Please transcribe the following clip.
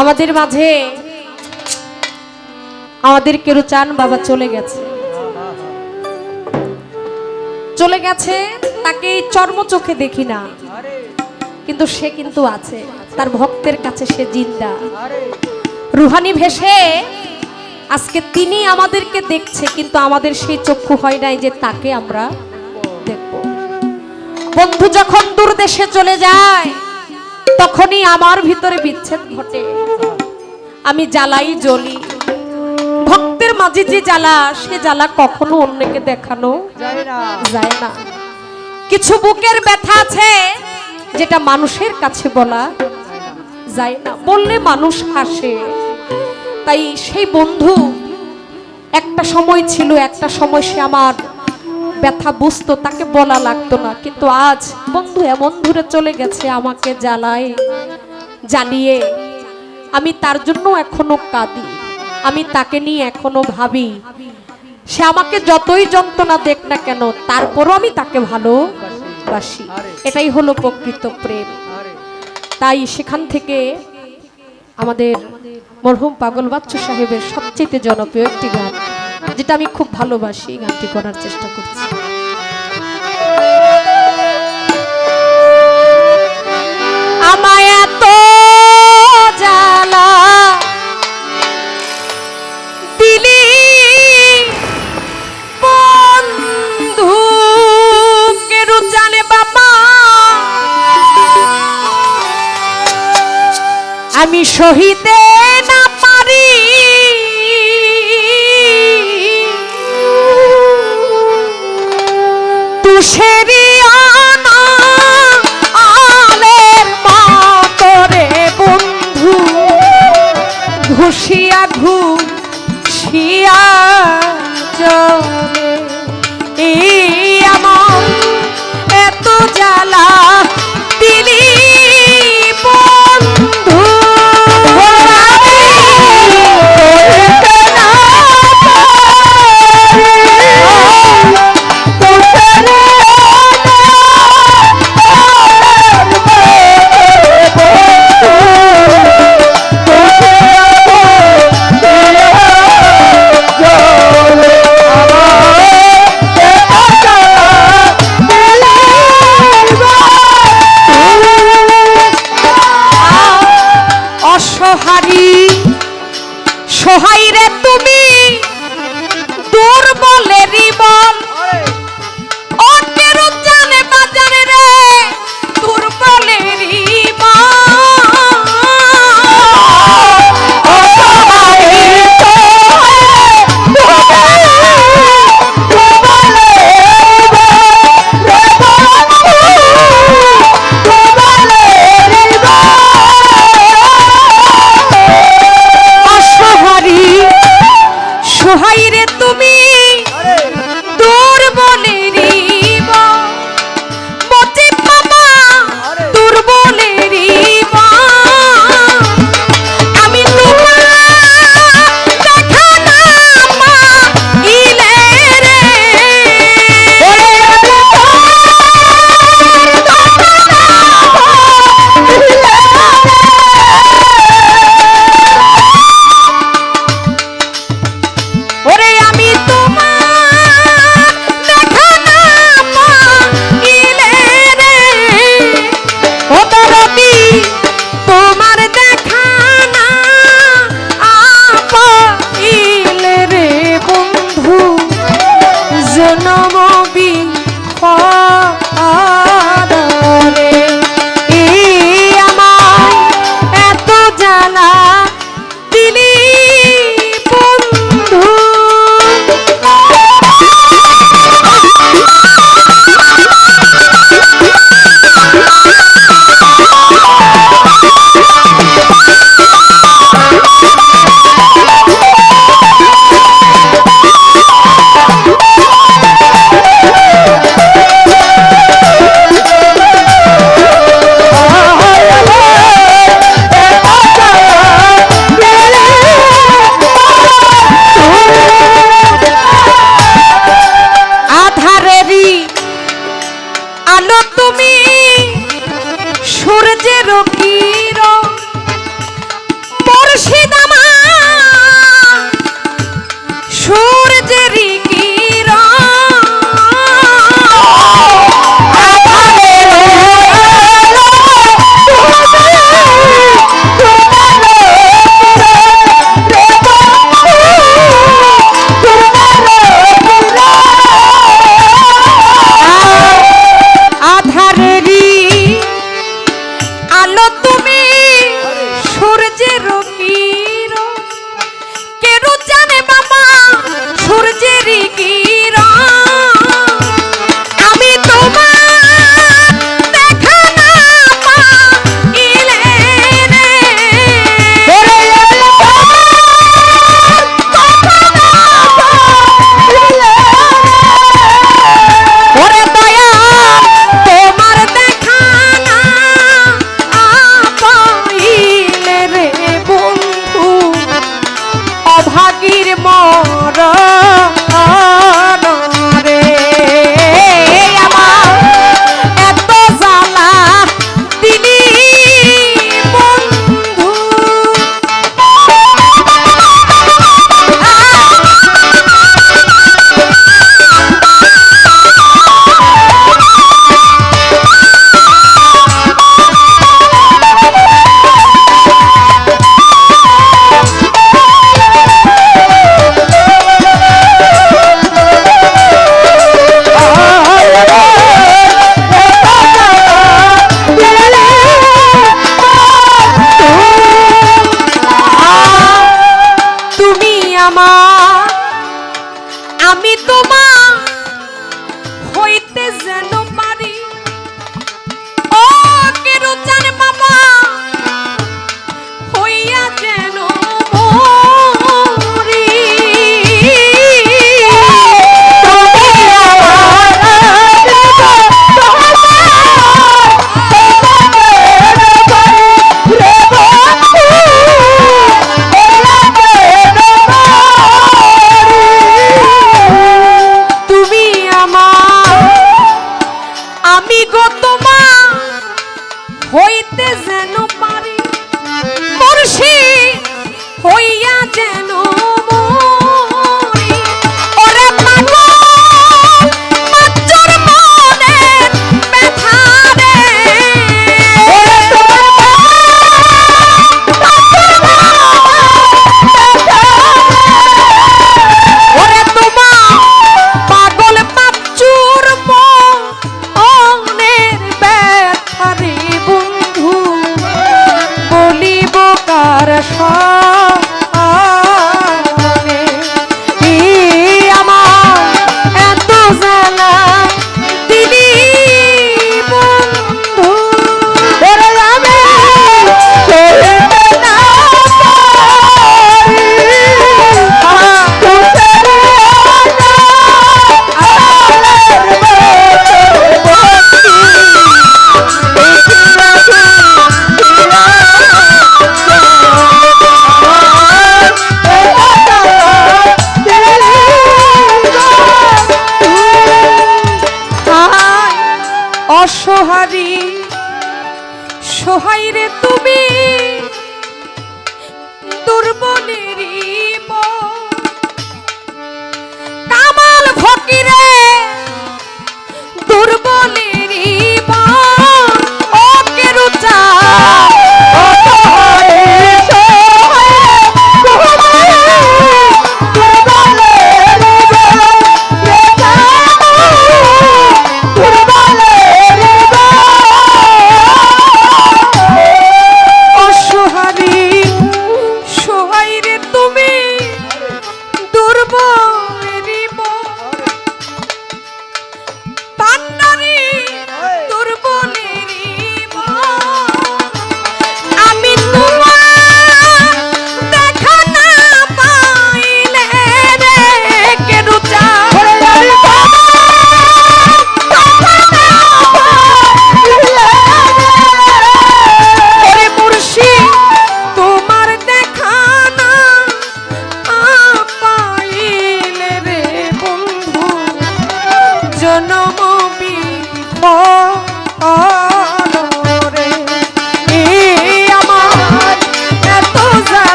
আমাদের মাঝে আমাদের কেরু চান বাবা চলে গেছে। চলে গেছে, তাকে চর্ম চোখে দেখি না। কিন্তু সে কিন্তু আছে, তার ভক্তের কাছে সে জিন্দা। রুহানি ভেসে, আজকে তিনি আমাদেরকে দেখছে, কিন্তু আমাদের সেই চক্ষু হয় নাই যে তাকে আমরা দেখব। বন্ধু যখন দূর দেশে চলে যায় তখনই আমার ভিতরে বিচ্ছেদ ঘটে। আমি জ্বালাই জ্বলি। ভক্তের মাঝে যে জ্বালা সে জ্বালা কখনো অন্যকে দেখানো যায় না। যায় না। কিছু বুকের ব্যথা আছে যেটা মানুষের কাছে বলা যায় না। বললে মানুষ হাসে। তাই সেই বন্ধু একটা সময় ছিল একটা সময় সে আমার ব্যথা বুঝতো, তাকে বলা লাগতো না। কিন্তু আজ বন্ধু এমন দূরে চলে গেছে আমাকে জ্বালায়, জ্বালিয়ে। আমি তার জন্য এখনও কাঁদি, আমি তাকে নিয়ে এখনও ভাবি। সে আমাকে যতই যন্ত্রণা দেখ না কেন, তারপরও আমি তাকে ভালোবাসি। এটাই হলো প্রকৃত প্রেম। তাই সেখান থেকে আমাদের মরহুম পাগল বাচ্চু সাহেবের সবচেয়ে জনপ্রিয় একটি গান। যেটা আমি খুব ভালোবাসি গানটি করার চেষ্টা করছি। আমায় আমি সহিতে না তুষেরি আনা আলের মাতরে ঘুষিয়া ঘুষিয়া সূর্যের কিরণ amor. হইতে যেন পারি মুর্শি হইয়া যেন